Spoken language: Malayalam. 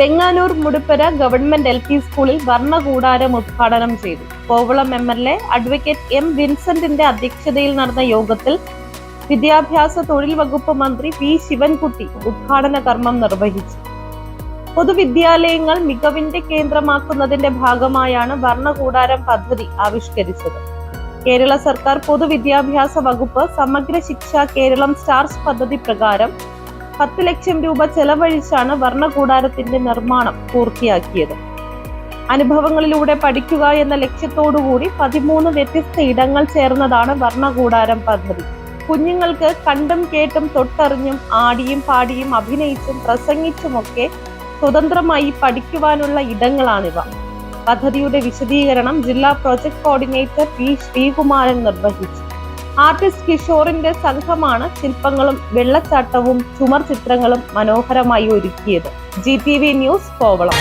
Venganoor Muduppara government L P സ്കൂളിൽ വർണകൂടാരം ഉദ്ഘാടനം ചെയ്തു. Kovalam M L A advocate M വിൻസെന്റിന്റെ അധ്യക്ഷതയിൽ നടന്ന യോഗത്തിൽ വിദ്യാഭ്യാസ തൊഴിൽ വകുപ്പ് മന്ത്രി പി ശിവൻകുട്ടി ഉദ്ഘാടന കർമ്മം നിർവഹിച്ചു. പൊതുവിദ്യാലയങ്ങൾ മികവിന്റെ കേന്ദ്രമാക്കുന്നതിന്റെ ഭാഗമായാണ് വർണകൂടാരം പദ്ധതി ആവിഷ്കരിച്ചത്. കേരള സർക്കാർ പൊതുവിദ്യാഭ്യാസ വകുപ്പ് സമഗ്ര ശിക്ഷ കേരളം സ്റ്റാർസ് പദ്ധതി പ്രകാരം പത്ത് ലക്ഷം രൂപ ചെലവഴിച്ചാണ് വർണകൂടാരത്തിന്റെ നിർമ്മാണം പൂർത്തിയാക്കിയത്. അനുഭവങ്ങളിലൂടെ പഠിക്കുക എന്ന ലക്ഷ്യത്തോടുകൂടി പതിമൂന്ന് വ്യത്യസ്ത ഇടങ്ങൾ ചേർന്നതാണ് വർണകൂടാരം പദ്ധതി. കുഞ്ഞുങ്ങൾക്ക് കണ്ടും കേട്ടും തൊട്ടറിഞ്ഞും ആടിയും പാടിയും അഭിനയിച്ചും പ്രസംഗിച്ചുമൊക്കെ സ്വതന്ത്രമായി പഠിക്കുവാനുള്ള ഇടങ്ങളാണിവ. പദ്ധതിയുടെ വിശദീകരണം ജില്ലാ പ്രോജക്ട് കോർഡിനേറ്റർ പി ശ്രീകുമാരൻ നിർവഹിച്ചു. ആർട്ടിസ്റ്റ് കിഷോറിന്റെ സംഘമാണ് ശില്പങ്ങളും വെള്ളച്ചാട്ടവും ചുമർ ചിത്രങ്ങളും മനോഹരമായി ഒരുക്കിയത്. G T V news Kovalam.